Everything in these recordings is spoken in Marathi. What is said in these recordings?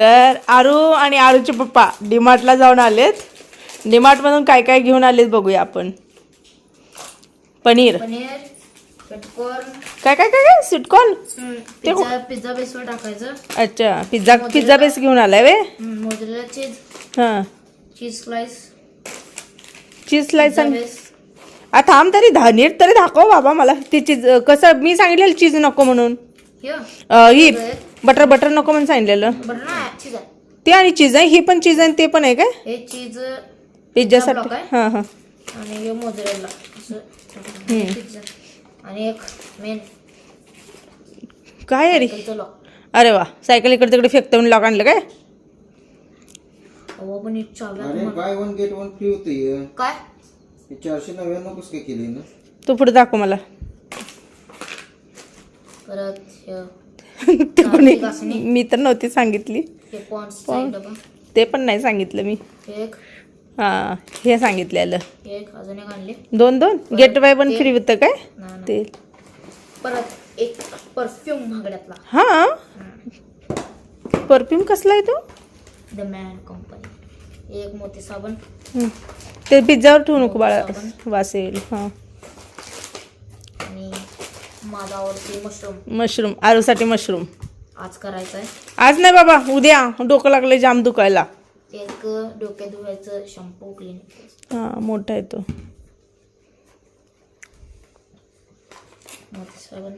तर आरू आणि आरूचे पप्पा डीमार्टला जाऊन आलेत. डीमार्टमधून काय काय घेऊन आलेत बघूया आपण. पनीर. काय काय काय काय? स्वीटकॉर्न पिझ्झा पिझ्झा बेसवर टाकायचं. अच्छा पिझ्झा पिझ्झा बेस घेऊन आलाय वे मोजरेला चीज हां. चीज स्लाइस चीज स्लाइस आणि आ थांब तरी धा नीट तरी दाखव बाबा मला. ती चीज कसं मी सांगितलेलं चीज नको म्हणून. अं, ही बटर बटर नको म्हणून सांगितलेलं. बटर ना चीज आहे. ते आणि चीज आहे ही पण चीज आहे आणि ते पण आहे काय? हे चीज पिझ्झासाठी block आहे? हां. हां आणि हे मोजरेला असं पिझ्झा आणि एक मेन काय आहे रे? सायकलचं लॉक अरे वा सायकल इकडे तिकडे फेकतं म्हणून लॉक आणलं काय? अहो पण एक चाव्या अरे buy one get one free होते काय? चारशे नव्याण्णव कसं काय केले ना? तू पुढे दाखव मला. परत हे ते कोणी. मी तर नव्हती सांगितली. हे ते पण नाही सांगितलं मी. हे हां हे सांगितलेलं. हे दोन दोन? गेट बाय पण फ्री होतं काय. ते. परत एक परफ्यूम महागड्यातला. हां? परफ्यूम कसला आहे तो? द मॅन कंपनी एक मोती साबण. हं. ते पिझ्झावर ठेवू नको बाळा. वासेल हां. आणि माझा आवडते मशरूम मशरूम आरूसाठी मशरूम आज करायचा आहे आज नाही बाबा उद्या. डोकं लागलं जाम दुखायला. एक डोक्यात धुवायचं शॅम्पू क्लिनिक हां मोठा आहे तो. मोती साबण.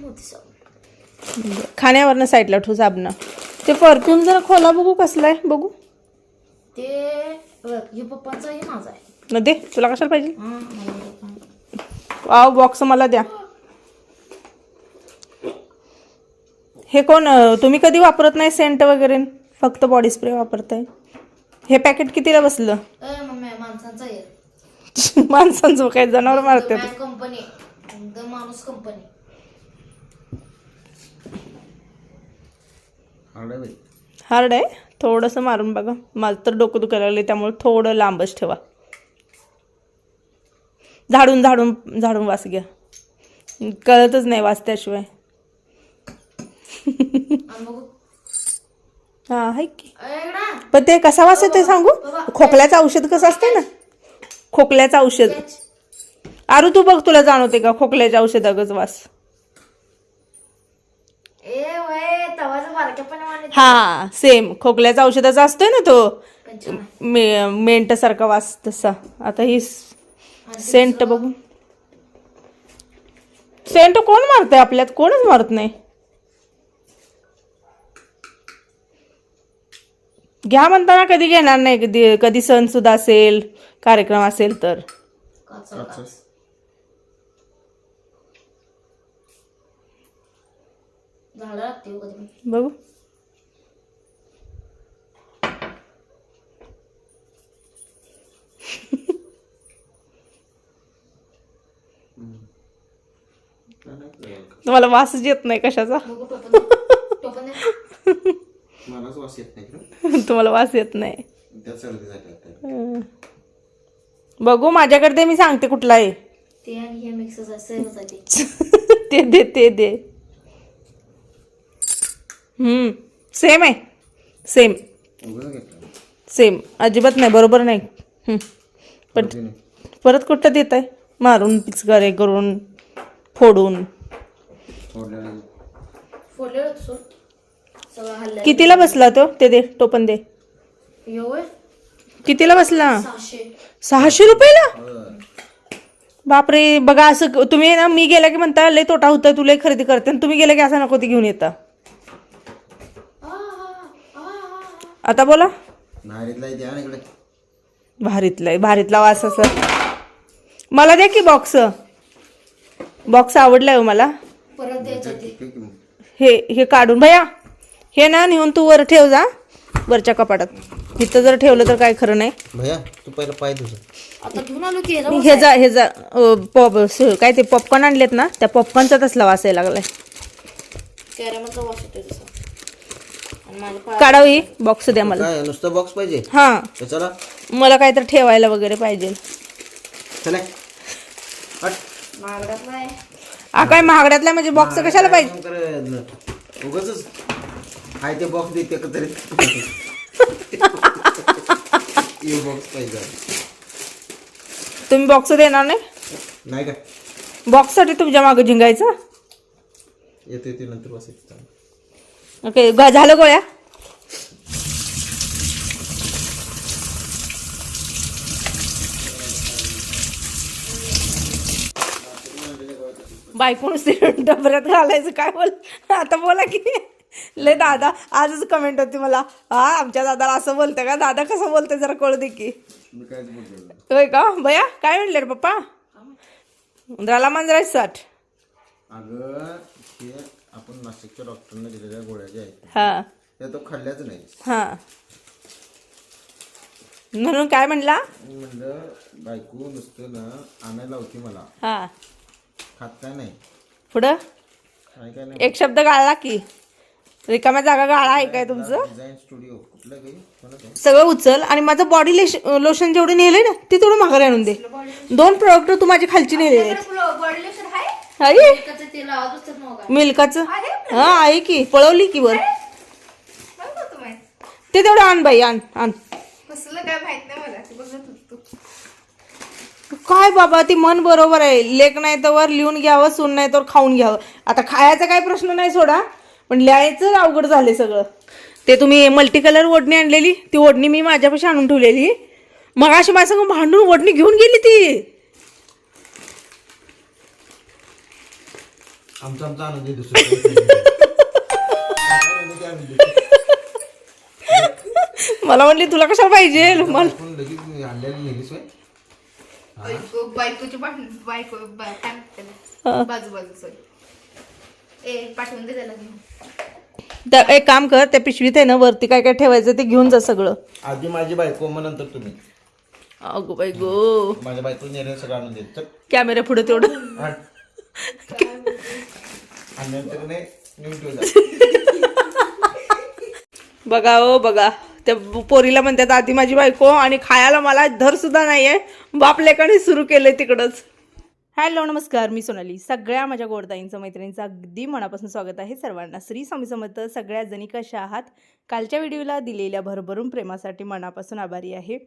मोती साबण. खाण्यावरनं साईडला ठेवू साबणं. ते परफ्यूम जरा खोला बघू कसला आहे बघू. ते हे पप्पांचं हे माझं आहे. न दे तुला कशाला पाहिजे? हां. वाव बॉक्स मला द्या. हे कोण तुम्ही कधी वापरत नाही सेंट वगैरे? फक्त बॉडी स्प्रे वापरताय. हे पॅकेट कितीला बसलं? ए मम्मी माणसांचं काय जनावर मारतात. कंपनी द माणूस कंपनी हार्ड आहे हार्ड आहे? थोडंसं मारून बघा. माझं तर डोकं दुखायला लागले त्यामुळे थोडं लांबच ठेवा. झाडून झाडून झाडून वास घ्या. कळतच नाही वास त्याशिवाय. आणि बघू हां आहे की. पण ते कसा वास येते सांगू? खोकल्याचं औषध कसं असते ना? खोकल्याचं औषध. आरू तू बघ तुला जाणवते का खोकल्याच्या औषधागच वास? हा सेम खोकल्याच्या औषधाचा असतोय ना तो? मेंटसारखा वास तसा. आता ही सेंट बघू. सेंट कोण मारतंय आपल्यात? कोणच मारत नाही. घ्या म्हणताना कधी घेणार नाही. कधी कधी सण सुद्धा असेल कार्यक्रम असेल तर. बघू. तुम्हाला वासच येत नाही कशाचा? वास येत नाही तुम्हाला वास येत नाही. त्या सर्दी झाली आता. हं. बघू माझ्याकडे दे मी सांगते कुठला आहे. ते हे ते ते दे ते दे. हम्म. सेम आहे. सेम सेम अजिबात नाही बरोबर नाही. पण परत कुठं देत आहे मारून पिचकारे करून फोडून. फोडलेलं. होतं सोड. सगळं हल्ल्या कितीला बसला तो ते दे टोपन दे येऊ कितीला बसला? सहाशे. सहाशे रुपयाला? बरं. बापरे बघा असं तुम्ही ना मी गेला की म्हणता लय तोटा होता तुला खरेदी करते आणि तुम्ही गेला की असं नको ते घेऊन येता. आता बोला. नारीतला द्या ना इकडे. भारीतला आहे भारीतला वास असं. मला द्या की बॉक्स बॉक्स आवडलाय हो मला. परत द्यायचं ते. ठीक आहे मग. हे हे काढून भैया हे ना नेऊन तू वर ठेव जा वरच्या कपाटात. इथं जर ठेवलं तर काय खरं नाही. भैया तू पहिला पाय तुझं आता घेऊन आलो की हे जा हे जा अं, पॉप स- काय ते पॉपकॉर्न आणलेत ना त्या पॉपकॉर्नचा तसला वास यायला लागलाय. कॅरेमलचा वास येतोय तसा. आणि माझ्या पाय काढावं ही बॉक्स द्या मला. काय नुसतं बॉक्स पाहिजे? हां. तर चला. मला काय तर ठेवायला वगैरे पाहिजे. चला. हट. आ काय महागड्यातला म्हणजे बॉक्स कशाला पाहिजे. उगाच हाय ते बॉक्स देते का तरी. ये बॉक्स पाहिजे. तुम्ही बॉक्स देणार नाही? नाही का? बॉक्ससाठी तुमच्या मागं झिंगायचं येते ते नंतर बसायचं. ओके ग- झालं गोळ्या? बायकोण डबऱ्यात घालायचं काय बोल? आता बोला की. लय दादा आजच कमेंट होती मला. हा आमच्या दादाला असं बोलतं का? दादा कसं बोलते जरा कळू दे की. होय का? भैया काय म्हणले रे पप्पा? उंदराला मांजरायचं साठ अगं हे आपण नाशिकच्या डॉक्टरने दिलेल्या गोळ्या ज्या आहेत हा. त्या तो खाल्ल्याच नाही हा. म्हणून काय म्हणला? मी म्हणलं बायको नुसतं ना आणायला होती मला. हा. खात काय नाही. पुढं? काय काय नाही. एक शब्द गाळला की. रिकाम्या जागा गाळा आहे काय तुमचं? डिझाईन स्टुडिओ कुठलं काही? कोणाचं? आहे? सगळं उचल आणि माझं बॉडी लोशन जेवढे नेले ना ते तेवढं माघारी आणून दे. दोन प्रोडक्ट तू माझी खालची नेलेले आहेत. बॉडी लोशन आहे? काय मिल्काचं हा आहे की. पळवली की वर. तू तेवढं आण बाई आण आण. कसलं काय माहीत नाही मला. काय बाबा ती मन बरोबर आहे. लेख नाही तर वर लिहून घ्यावं सून नाही तर खाऊन घ्यावं. आता खायचा काही प्रश्न नाही सोडा पण लिहायचं अवघड झाले सगळं. ते तुम्ही मल्टी कलर ओढणी आणलेली? ती ओढणी मी माझ्यापाशी आणून ठेवलेली. मग अशी माझ्या संग भांडून ओढणी घेऊन गेली ती. आमचा आमचा आनंद. मला म्हणली तुला कशाला पाहिजे मला आपण लगेच आणलेली नेलीस होय? बायको बायकोची भांडण बायको बा- काय म्हणतात त्याला? बाजू बाजू सॉरी ए पाठवून दे त्याला घेऊन. तर एक काम कर त्या पिशवीत आहे ना वरती काय काय ठेवायचं ते घेऊन जा सगळं. आधी माझी बायको मग नंतर तुम्ही. अगो बाई गो. माझ्या बायको नेले सगळं आणून देत कॅमेरा पुढे तेवढं आण. नंतर नाही. बघा ओ बघा. त्या पोरीला म्हणतात आधी माझी बायको आणि खायला मला धरसुद्धा नाही आहे बापलेकाने सुरू केलं आहे तिकडंच. हॅलो नमस्कार मी सोनाली. सगळ्या माझ्या गोडताईंचं मैत्रिणींचं अगदी मनापासून स्वागत आहे सर्वांना. श्री स्वामी समर्थ सगळ्या जणी कशा आहात? कालच्या व्हिडिओला दिलेल्या भरभरून प्रेमासाठी मनापासून आभारी आहे.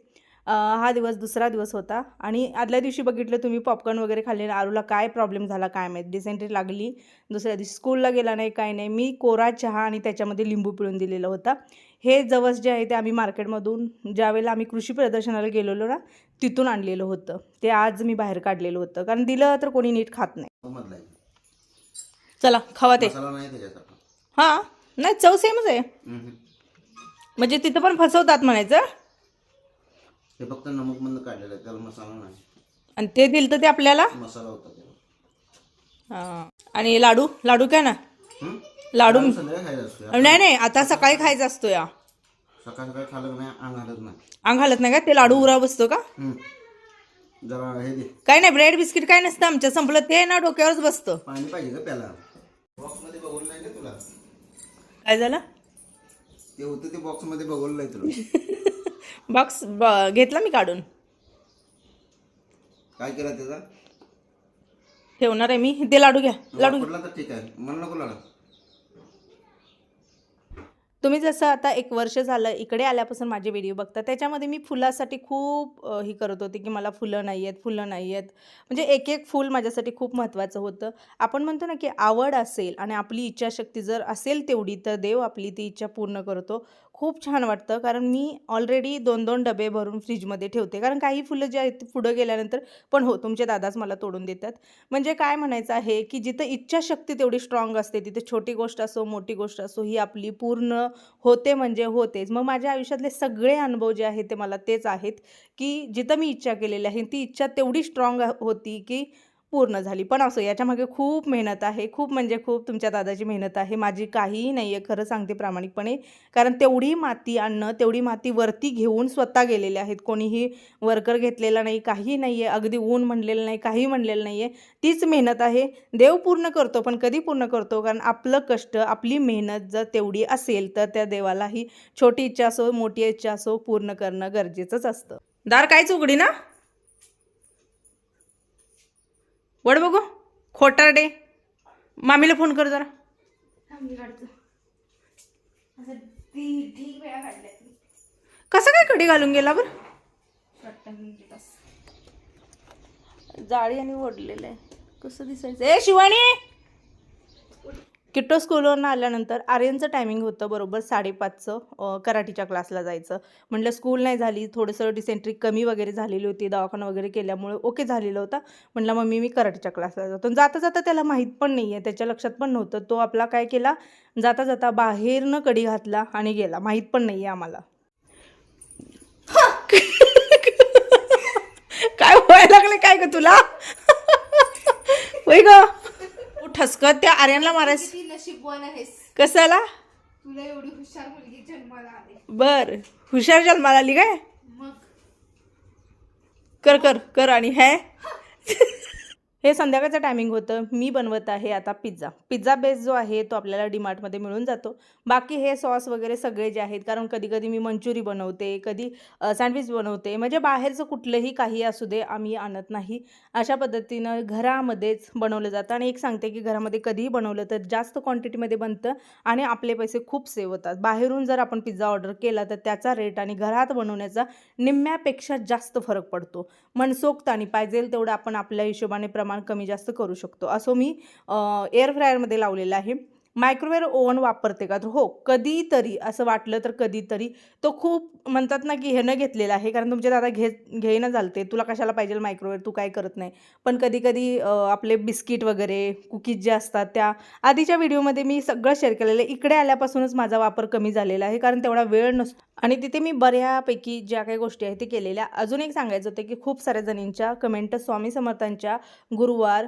हा दिवस दुसरा दिवस होता आणि आदल्या दिवशी बघितलं तुम्ही पॉपकॉर्न वगैरे खाल्ले आरूला काय प्रॉब्लेम झाला काय माहीत? डिसेंट्री लागली. दुसऱ्या दिवशी स्कूलला गेला नाही काय नाही. मी कोरा चहा आणि त्याच्यामध्ये लिंबू पिळून दिलेला होता. हे जवस जे आहे ते आम्ही मार्केटमधून ज्यावेळेला आम्ही कृषी प्रदर्शनाला गेलेलो ना तिथून आणलेलं होतं. ते आज मी बाहेर काढलेलं होतं. कारण दिलं तर कोणी नीट खात नाही. चला खावा ते. हां नाही चव सेमच आहे. म्हणजे तिथं पण फसवतात म्हणायचं. फक्त नमक मधनं काढलेलं आहे. त्याला मसाला नाही. आणि ते दिलं तर ते आपल्याला? मसाला होता त्याला आणि लाडू? लाडू काय ना? लाडू संध्याकाळी खायचं असतो नाही नाही आता सकाळी खायचा असतो या सकाळ सकाळी खाल्लं का नाही अंग हलत नाही. अंग घालत नाही का? ते लाडू उरा बसतो का. जरा हे दे. काय नाही ब्रेड बिस्किट काय नसतं आमच्या. संपलं ते ना डोक्यावरच बसतं. पाणी पाहिजे का प्याला बॉक्समध्ये बघवलं नाही का तुला? काय झालं? ते होतं ते बॉक्समध्ये बघवलं नाही तुला. बॉक्स घेतला मी काढून. काय केलं त्याचा? ठेवणार आहे मी. ते लाडू घ्या. लाडू तर ठीक आहे. मला नको लाडा. तुम्ही जसं आता एक वर्ष झालं इकडे आल्यापासून माझे व्हिडिओ बघता त्याच्यामध्ये मी फुलासाठी खूप ही करत होते की मला फुलं नाही आहेत फुलं नाही आहेत म्हणजे एक एक फूल माझ्यासाठी खूप महत्त्वाचं होतं. आपण म्हणतो ना की आवड असेल आणि आपली इच्छाशक्ती जर असेल तेवढी तर देव आपली ती इच्छा पूर्ण करतो. खूप छान वाटतं. कारण मी ऑलरेडी दोन दोन डबे भरून फ्रीजमध्ये ठेवते. कारण काही फुलं जे आहेत पुढं गेल्यानंतर पण हो तुमचे दादाच मला तोडून देतात. म्हणजे काय म्हणायचं आहे की जिथं इच्छाशक्ती तेवढी स्ट्रॉंग असते तिथे छोटी गोष्ट असो मोठी गोष्ट असो ही आपली पूर्ण होते म्हणजे होतेच. मग माझ्या आयुष्यातले सगळे अनुभव जे आहेत ते मला तेच आहेत की जिथं मी इच्छा केलेली आहे ती इच्छा तेवढी स्ट्रॉंग होती की पूर्ण झाली. पण असो याच्यामागे खूप मेहनत आहे. खूप म्हणजे खूप तुमच्या दादाची मेहनत आहे. माझी काहीही नाही आहे खरं सांगते प्रामाणिकपणे. कारण तेवढी माती आणणं तेवढी माती वरती घेऊन स्वतः गेलेले आहेत. कोणीही वर्कर घेतलेला नाही काही नाही आहे. अगदी ऊन म्हणलेलं नाही काही म्हणलेलं नाही आहे. तीच मेहनत आहे. देव पूर्ण करतो पण कधी पूर्ण करतो? कारण आपलं कष्ट आपली मेहनत जर तेवढी असेल तर त्या देवालाही छोटी इच्छा असो मोठी इच्छा असो पूर्ण करणं गरजेचंच असतं. दार कायच उघडी ना? वड बघू? खोटारडे. मामीला फोन कर जरा. कसं काय कडी घालून गेला बरं? म्हणजे. जाळी आणि ओढलेलं आहे. कसं दिसायचं? ए शिवानी! किट्टो स्कूलवरून आल्यानंतर आर्यनचं टायमिंग होतं बरोबर साडेपाचचं कराटीच्या क्लासला जायचं. म्हटलं स्कूल नाही झाली थोडंसं डिसेंट्री कमी वगैरे झालेली होती दवाखाना वगैरे केल्यामुळे ओके झालेलं होता. म्हटलं मम्मी मी कराटीच्या क्लासला जातो. आणि जाता जाता त्याला माहीत पण नाही आहे त्याच्या लक्षात पण नव्हतं. तो आपला काय केला जाता जाता बाहेरनं कडी घातला आणि गेला. माहीत पण नाही आहे आम्हाला. काय व्हायला लागले काय ग तुला? वय ग. ठसकत त्या आर्यनला मारायस किती नशीबवान आहेस. कसाला तुला एवढी हुशार मुलगी जन्माला आली. बर. हुशार जन्माला आली काय? मग? कर कर कर आणि हे. हे संध्याकाळचं टायमिंग होतं. मी बनवत आहे आता पिझ्झा पिझ्झा बेस जो आहे तो आपल्याला डीमार्टमध्ये मिळून जातो. बाकी हे सॉस वगैरे सगळे जे आहेत कारण कधी कधी मी मंचुरी बनवते कधी सँडविच बनवते म्हणजे बाहेरचं कुठलंही काही असू दे आम्ही आणत नाही. अशा पद्धतीनं घरामध्येच बनवलं जातं. आणि एक सांगते की घरामध्ये कधीही बनवलं तर जास्त क्वांटिटीमध्ये बनतं आणि आपले पैसे खूप सेव्ह होतात. बाहेरून जर आपण पिझ्झा ऑर्डर केला तर त्याचा रेट आणि घरात बनवण्याचा निम्म्यापेक्षा जास्त फरक पडतो. मनसोक्त आणि पाहिजे तेवढं आपण आपल्या हिशोबाने प्रमाण कमी जास्त करू शकतो. असं मी एअर फ्रायरमध्ये लावलेलं आहे. मायक्रोवेव्ह ओव्हन वापरते का? तर हो कधीतरी असं वाटलं तर कधीतरी. तो खूप म्हणतात ना की ह्यानं घेतलेला आहे. कारण तुमचे दादा घे घेईना झालते. तुला कशाला पाहिजे मायक्रोवेव्ह तू काय करत नाही. पण कधी कधी आपले बिस्किट वगैरे कुकीज जे असतात त्या आधीच्या व्हिडिओमध्ये मी सगळं शेअर केलेलं आहे. इकडे आल्यापासूनच माझा वापर कमी झालेला आहे. कारण तेवढा वेळ नसतो. आणि तिथे मी बऱ्यापैकी ज्या काही गोष्टी आहेत ते केलेल्या. अजून एक सांगायचं होतं की खूप साऱ्या जणींच्या कमेंट स्वामी समर्थांच्या गुरुवार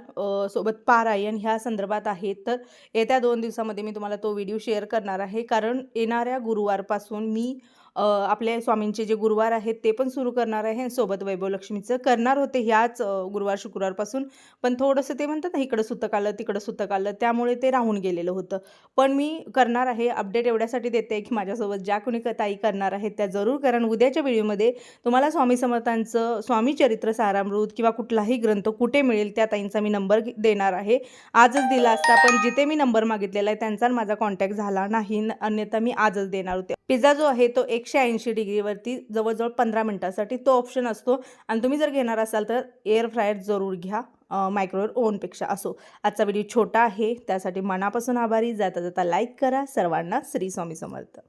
सोबत पारायण ह्या संदर्भात आहेत. तर येत्या दोन दिवसामध्ये मी तुम्हाला तो व्हिडिओ शेअर करणार आहे. कारण येणाऱ्या गुरुवारपासून मी आपले आपल्या स्वामींचे जे गुरुवार आहेत ते पण सुरू करणार आहे. सोबत वैभवलक्ष्मीचं करणार होते ह्याच गुरुवार शुक्रवारपासून. पण थोडंसं ते म्हणतात ना इकडं सुतक आलं तिकडं सुतक आलं त्यामुळे ते राहून गेलेलं होतं. पण मी करणार आहे अपडेट एवढ्यासाठी देते की माझ्यासोबत ज्या कोणी क- ताई करणार आहेत त्या जरूर कारण उद्याच्या व्हिडिओमध्ये तुम्हाला स्वामी समर्थांचं स्वामी चरित्र सारामृत किंवा कुठलाही ग्रंथ कुठे मिळेल त्या ताईंचा मी नंबर देणार आहे. आजच दिला असता पण जिथे मी नंबर मागितलेला आहे त्यांचा माझा कॉन्टॅक्ट झाला नाही अन्यथा मी आजच देणार होते. पिझ्झा जो आहे तो एक एकशे ऐंशी डिग्रीवरती जवळजवळ पंधरा मिनटासाठी तो ऑप्शन असतो. आणि तुम्ही जर घेणार असाल तर एअर फ्रायर जरूर घ्या मायक्रोवेव्ह ओव्हनपेक्षा असो. आजचा व्हिडिओ छोटा आहे त्यासाठी मनापासून आभारी. जाता जाता लाईक करा. सर्वांना श्री स्वामी समर्थ.